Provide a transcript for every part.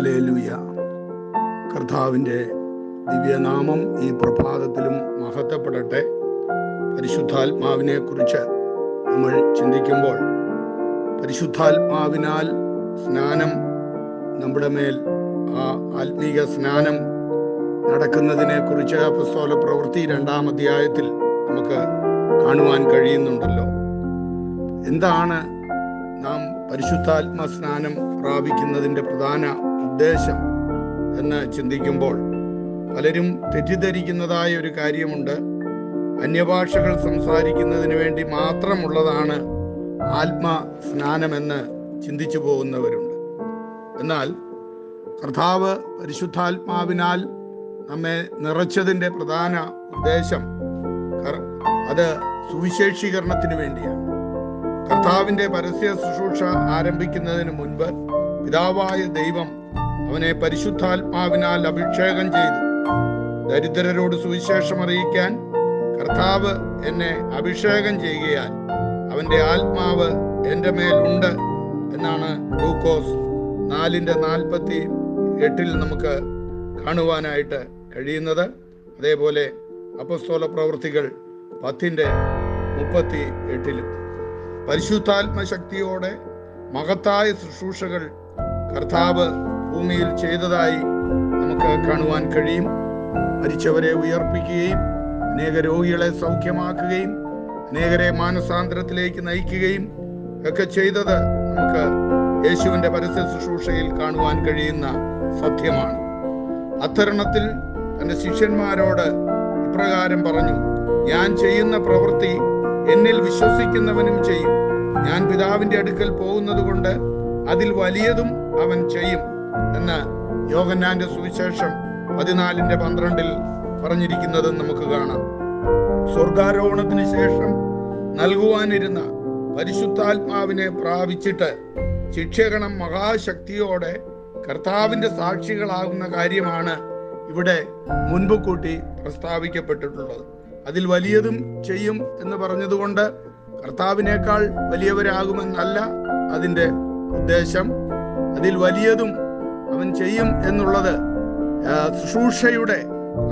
Hallelujah കർത്താവിന്റെ ദിവ്യനാമം ഈ പ്രഭാതത്തിലും മഹത്വപ്പെടട്ടെ. പരിശുദ്ധാത്മാവിനെ കുറിച്ച് നമ്മൾ ചിന്തിക്കുമ്പോൾ പരിശുദ്ധാത്മാവിനാൽ സ്നാനം നമ്മുടെ മേൽ ആ ആത്മീക സ്നാനം നടക്കുന്നതിനെ കുറിച്ച് പുസ്തക പ്രവൃത്തി രണ്ടാം അധ്യായത്തിൽ നമുക്ക് കാണുവാൻ കഴിയുന്നുണ്ടല്ലോ. എന്താണ് നാം പരിശുദ്ധാത്മ സ്നാനം പ്രാപിക്കുന്നതിന്റെ പ്രധാന ഉദ്ദേശം എന്ന് ചിന്തിക്കുമ്പോൾ പലരും തെറ്റിദ്ധരിക്കുന്നതായ ഒരു കാര്യമുണ്ട്. അന്യഭാഷകൾ സംസാരിക്കുന്നതിന് വേണ്ടി മാത്രമുള്ളതാണ് ആത്മ സ്നാനമെന്ന് ചിന്തിച്ചു പോകുന്നവരുണ്ട്. എന്നാൽ കർത്താവ് പരിശുദ്ധാത്മാവിനാൽ നമ്മെ നിറച്ചതിന്റെ പ്രധാന ഉദ്ദേശം അത് സുവിശേഷീകരണത്തിന് വേണ്ടിയാണ്. കർത്താവിന്റെ പരസ്യ ശുശ്രൂഷ ആരംഭിക്കുന്നതിന് മുൻപ് പിതാവായ ദൈവം അവനെ പരിശുദ്ധാത്മാവിനാൽ അഭിഷേകം ചെയ്തു. ദരിദ്രരോട് സുവിശേഷം അറിയിക്കാൻ കർത്താവ് എന്നെ അഭിഷേകം ചെയ്യുകയാൽ അവന്റെ ആത്മാവ് എന്റെ മേലുണ്ട് എന്നാണ് ലൂക്കോസ് നാലിന്റെ നാൽപ്പത്തി എട്ടിൽ നമുക്ക് കാണുവാനായിട്ട് കഴിയുന്നത്. അതേപോലെ അപസ്തോല പ്രവൃത്തികൾ പത്തിന്റെ മുപ്പത്തി എട്ടിലും പരിശുദ്ധാത്മ ശക്തിയോടെ മഹത്തായ ശുശ്രൂഷകൾ കർത്താവ് ഭൂമിയിൽ ചെയ്തതായി നമുക്ക് കാണുവാൻ കഴിയും. മരിച്ചവരെ ഉയർപ്പിക്കുകയും അനേക രോഗികളെ സൗഖ്യമാക്കുകയും അനേകരെ മാനസാന്തരത്തിലേക്ക് നയിക്കുകയും ഒക്കെ ചെയ്തത് നമുക്ക് യേശുവിന്റെ പരസ്യ ശുശ്രൂഷയിൽ കാണുവാൻ കഴിയുന്ന സത്യമാണ്. അത്തരണത്തിൽ തന്റെ ശിഷ്യന്മാരോട് ഇപ്രകാരം പറഞ്ഞു ഞാൻ ചെയ്യുന്ന പ്രവൃത്തി എന്നിൽ വിശ്വസിക്കുന്നവനും ചെയ്യും. ഞാൻ പിതാവിന്റെ അടുക്കൽ പോകുന്നത് കൊണ്ട് അതിൽ വലിയതും അവൻ ചെയ്യും. എന്ന് യോഗന്നാന്റെ സുവിശേഷം പതിനാലിന്റെ പന്ത്രണ്ടിൽ പറഞ്ഞിരിക്കുന്നത് നമുക്ക് കാണാം. സ്വർഗാരോഹണത്തിന് ശേഷം നൽകുവാനിരുന്ന പരിശുദ്ധാത്മാവിനെ പ്രാപിച്ചിട്ട് ശിക്ഷകണം മഹാശക്തിയോടെ കർത്താവിന്റെ സാക്ഷികളാകുന്ന കാര്യമാണ് ഇവിടെ മുൻപ് കൂട്ടി പ്രസ്താവിക്കപ്പെട്ടിട്ടുള്ളത്. അതിൽ വലിയതും ചെയ്യും എന്ന് പറഞ്ഞതുകൊണ്ട് കർത്താവിനേക്കാൾ വലിയവരാകുമെന്നല്ല അതിന്റെ ഉദ്ദേശം. അതിൽ വലിയതും അവൻ ചെയ്യും എന്നുള്ളത് ശുശ്രൂഷയുടെ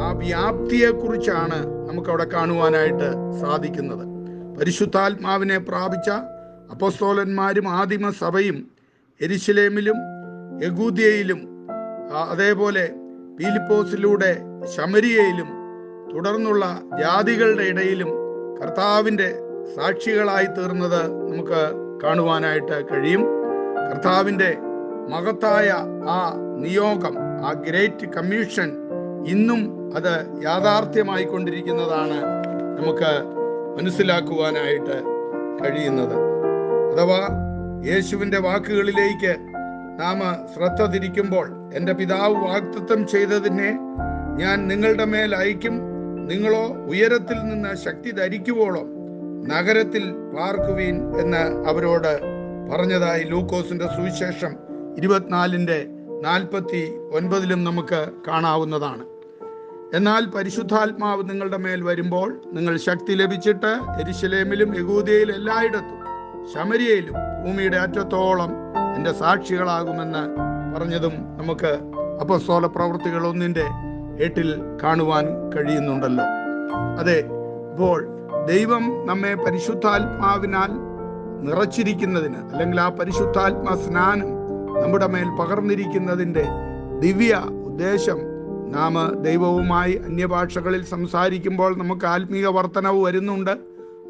ആ വ്യാപ്തിയെക്കുറിച്ചാണ് നമുക്കവിടെ കാണുവാനായിട്ട് സാധിക്കുന്നത്. പരിശുദ്ധാത്മാവിനെ പ്രാപിച്ച അപ്പസ്തോലന്മാരും ആദിമ സഭയും എരിശിലേമിലും യഗൂദിയയിലും അതേപോലെ പീലിപ്പോസിലൂടെ ശമരിയയിലും തുടർന്നുള്ള ജാതികളുടെ ഇടയിലും കർത്താവിന്റെ സാക്ഷികളായി തീർന്നത് നമുക്ക് കാണുവാനായിട്ട് കഴിയും. കർത്താവിന്റെ മഹത്തായ ആ നിയോഗം ആ ഗ്രേറ്റ് കമ്മീഷൻ ഇന്നും അത് യാഥാർത്ഥ്യമായി കൊണ്ടിരിക്കുന്നതാണ് നമുക്ക് മനസ്സിലാക്കുവാനായിട്ട് കഴിയുന്നത്. അഥവാ യേശുവിന്റെ വാക്കുകളിലേക്ക് നാം ശ്രദ്ധ തിരിക്കുമ്പോൾ എന്റെ പിതാവ് വാക്തത്വം ചെയ്തതിനെ ഞാൻ നിങ്ങളുടെ മേൽ അയക്കും. നിങ്ങളോ ഉയരത്തിൽ നിന്ന് ശക്തി ധരിക്കുവോളം നഗരത്തിൽ പാർക്കുവീൻ എന്ന് അവരോട് പറഞ്ഞതായി ലൂക്കോസിന്റെ സുവിശേഷം ഇരുപത്തിനാലിന്റെ നാൽപ്പത്തി ഒൻപതിലും നമുക്ക് കാണാവുന്നതാണ്. എന്നാൽ പരിശുദ്ധാത്മാവ് നിങ്ങളുടെ മേൽ വരുമ്പോൾ നിങ്ങൾ ശക്തി ലഭിച്ചിട്ട് എരിശിലേമിലും യഹൂദിയയിലും എല്ലായിടത്തും ശമരിയയിലും ഭൂമിയുടെ അറ്റത്തോളം എന്റെ സാക്ഷികളാകുമെന്ന് പറഞ്ഞതും നമുക്ക് അപ്പസ്തോല പ്രവൃത്തികൾ ഒന്നിന്റെ എട്ടിൽ കാണുവാൻ കഴിയുന്നുണ്ടല്ലോ. അതെ അപ്പോൾ ദൈവം നമ്മെ പരിശുദ്ധാത്മാവിനാൽ നിറച്ചിരിക്കുന്നതിന് അല്ലെങ്കിൽ ആ പരിശുദ്ധാത്മാ സ്നാനം നമ്മുടെ മേൽ പകർന്നിരിക്കുന്നതിന്റെ ദിവ്യ ഉദ്ദേശം. നാം ദൈവവുമായി അന്യഭാഷകളിൽ സംസാരിക്കുമ്പോൾ നമുക്ക് ആത്മീയ വർധനവ് വരുന്നുണ്ട്.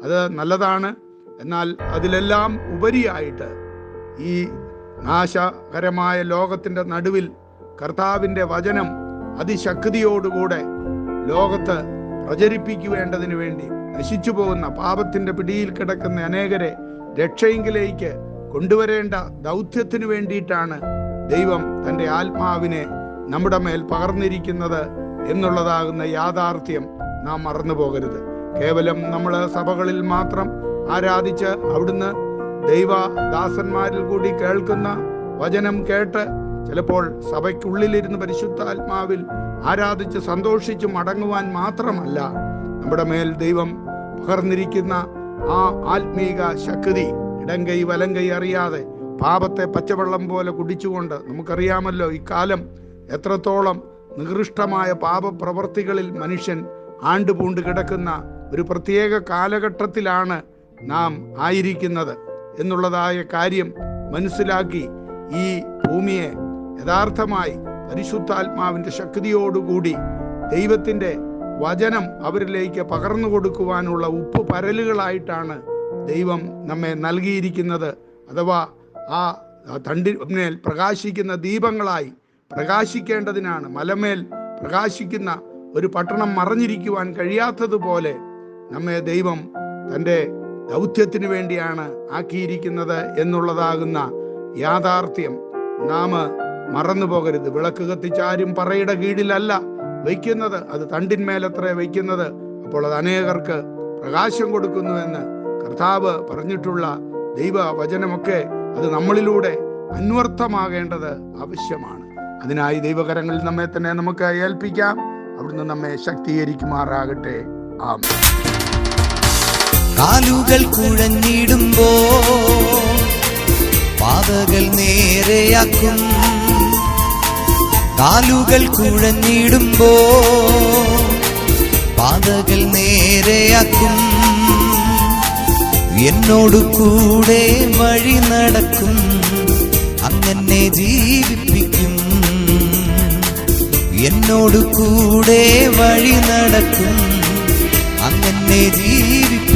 അത് നല്ലതാണ്. എന്നാൽ അതിലെല്ലാം ഉപരിയായിട്ട് ഈ നാശകരമായ ലോകത്തിന്റെ നടുവിൽ കർത്താവിന്റെ വചനം അതിശക്തിയോടുകൂടെ ലോകത്ത് പ്രചരിപ്പിക്കുവേണ്ടതിന് വേണ്ടി നശിച്ചു പോകുന്ന പാപത്തിന്റെ പിടിയിൽ കിടക്കുന്ന അനേകരെ രക്ഷയെങ്കിലേക്ക് കൊണ്ടുവരേണ്ട ദൗത്യത്തിന് വേണ്ടിയിട്ടാണ് ദൈവം തന്റെ ആത്മാവിനെ നമ്മുടെ മേൽ പകർന്നിരിക്കുന്നത് എന്നുള്ളതാകുന്ന യാഥാർത്ഥ്യം നാം മറന്നു പോകരുത്. കേവലം നമ്മൾ സഭകളിൽ മാത്രം ആരാധിച്ച് അവിടുന്ന് ദൈവ ദാസന്മാരിൽ കൂടി കേൾക്കുന്ന വചനം കേട്ട് ചിലപ്പോൾ സഭയ്ക്കുള്ളിലിരുന്ന് പരിശുദ്ധാത്മാവിൽ ആരാധിച്ച് സന്തോഷിച്ച് മടങ്ങുവാൻ മാത്രമല്ല നമ്മുടെ മേൽ ദൈവം പകർന്നിരിക്കുന്ന ആ ആത്മീക ശക്തി ഇടങ്കൈ കൈ അറിയാതെ പാപത്തെ പച്ചവെള്ളം പോലെ കുടിച്ചുകൊണ്ട് നമുക്കറിയാമല്ലോ ഇക്കാലം എത്രത്തോളം നികൃഷ്ടമായ പാപപ്രവർത്തികളിൽ മനുഷ്യൻ ആണ്ടുപൂണ്ട് കിടക്കുന്ന ഒരു പ്രത്യേക കാലഘട്ടത്തിലാണ് നാം ആയിരിക്കുന്നത് എന്നുള്ളതായ കാര്യം മനസ്സിലാക്കി ഈ ഭൂമിയെ യഥാർത്ഥമായി പരിശുദ്ധാത്മാവിന്റെ ശക്തിയോടുകൂടി ദൈവത്തിന്റെ വചനം അവരിലേക്ക് പകർന്നു കൊടുക്കുവാനുള്ള ഉപ്പ് പരലുകളായിട്ടാണ് ദൈവം നമ്മെ നൽകിയിരിക്കുന്നത് അഥവാ ആ തണ്ടിന്മേൽ പ്രകാശിക്കുന്ന ദീപങ്ങളായി പ്രകാശിക്കേണ്ടതിനാണ്. മലമേൽ പ്രകാശിക്കുന്ന ഒരു പട്ടണം മറഞ്ഞിരിക്കുവാൻ കഴിയാത്തതുപോലെ നമ്മെ ദൈവം തന്റെ ദൗത്യത്തിന് വേണ്ടിയാണ് ആക്കിയിരിക്കുന്നത് എന്നുള്ളതാകുന്ന യാഥാർത്ഥ്യം. നാം മറന്നു പോകരുത്. വിളക്ക് കത്തിച്ചാരും പറയുടെ കീഴിലല്ല വയ്ക്കുന്നത്. അത് തണ്ടിന്മേലത്ര വയ്ക്കുന്നത്. അപ്പോൾ അത് അനേകർക്ക് പ്രകാശം കൊടുക്കുന്നുവെന്ന് കർത്താവ് പറഞ്ഞിട്ടുള്ള ദൈവ വചനമൊക്കെ അത് നമ്മളിലൂടെ അന്വർത്ഥമാകേണ്ടത് ആവശ്യമാണ്. അതിനായി ദൈവകരങ്ങളിൽ നമ്മെ തന്നെ നമുക്ക് ഏൽപ്പിക്കാം. അവിടുന്ന് നമ്മെ ശക്തീകരിക്കുമാറാകട്ടെ. ആമേൻ. കാലുകൾ കുഴഞ്ഞിടുമ്പോ പാതകൾ നേരെയാക്കും. കാലുകൾ കുഴഞ്ഞിടുമ്പോ പാതകൾ നേരെയാക്കും. എന്നോടു കൂടെ വഴി നടക്കും അങ്ങനെ ജീവിപ്പിക്കും. എന്നോടു കൂടെ വഴി നടക്കും അങ്ങനെ ജീവിപ്പിക്കും